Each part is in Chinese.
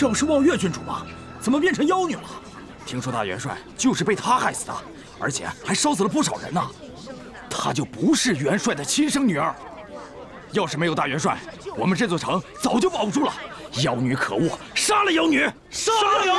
这不是望月郡主吗？怎么变成妖女了？听说大元帅就是被她害死的，而且还烧死了不少人呢。她就不是元帅的亲生女儿。要是没有大元帅，我们这座城早就保不住了。妖女可恶，杀了妖女！杀了妖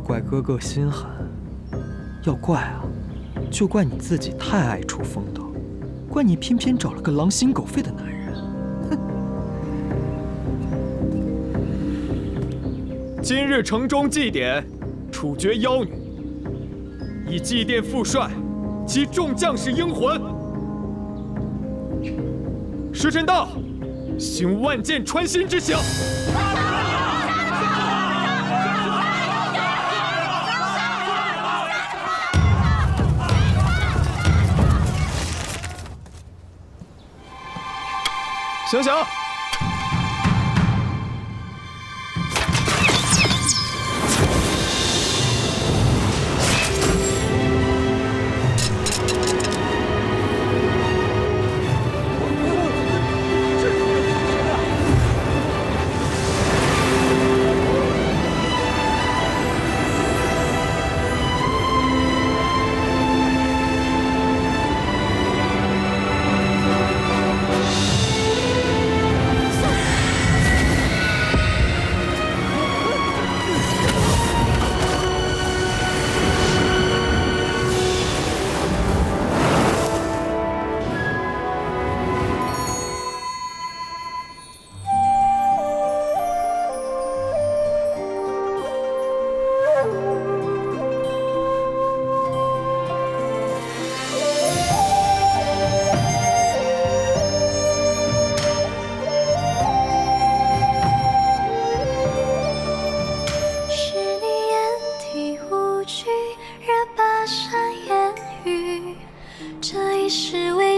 怪哥哥心狠，要怪啊，就怪你自己太爱出风头，怪你偏偏找了个狼心狗肺的男人。哼！今日城中祭典，处决妖女，以祭奠父帅及众将士英魂。时辰到，行万箭穿心之刑。醒醒！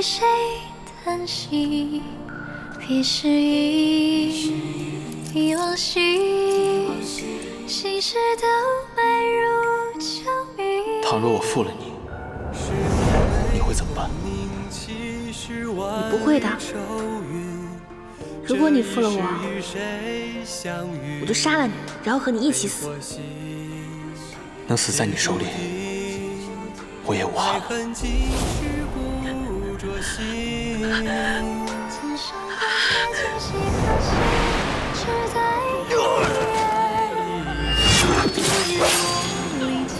谁叹息？彼时已已往昔，心事都埋入秋雨。倘若我负了你，你会怎么办？你不会的。如果你负了我，我就杀了你，然后和你一起死。能死在你手里，我也无憾。此生共享今夕可惜，只在一眼离题。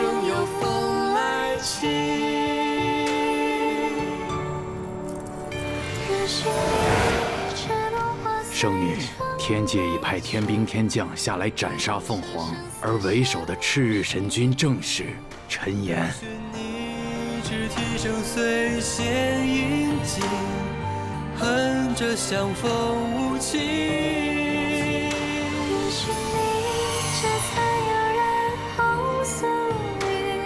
仍有风来起。任心圣女，天界已派天兵天将下来斩杀凤凰，而为首的赤日神君正是陈岩。只提声随弦饮尽，恨这相逢无情。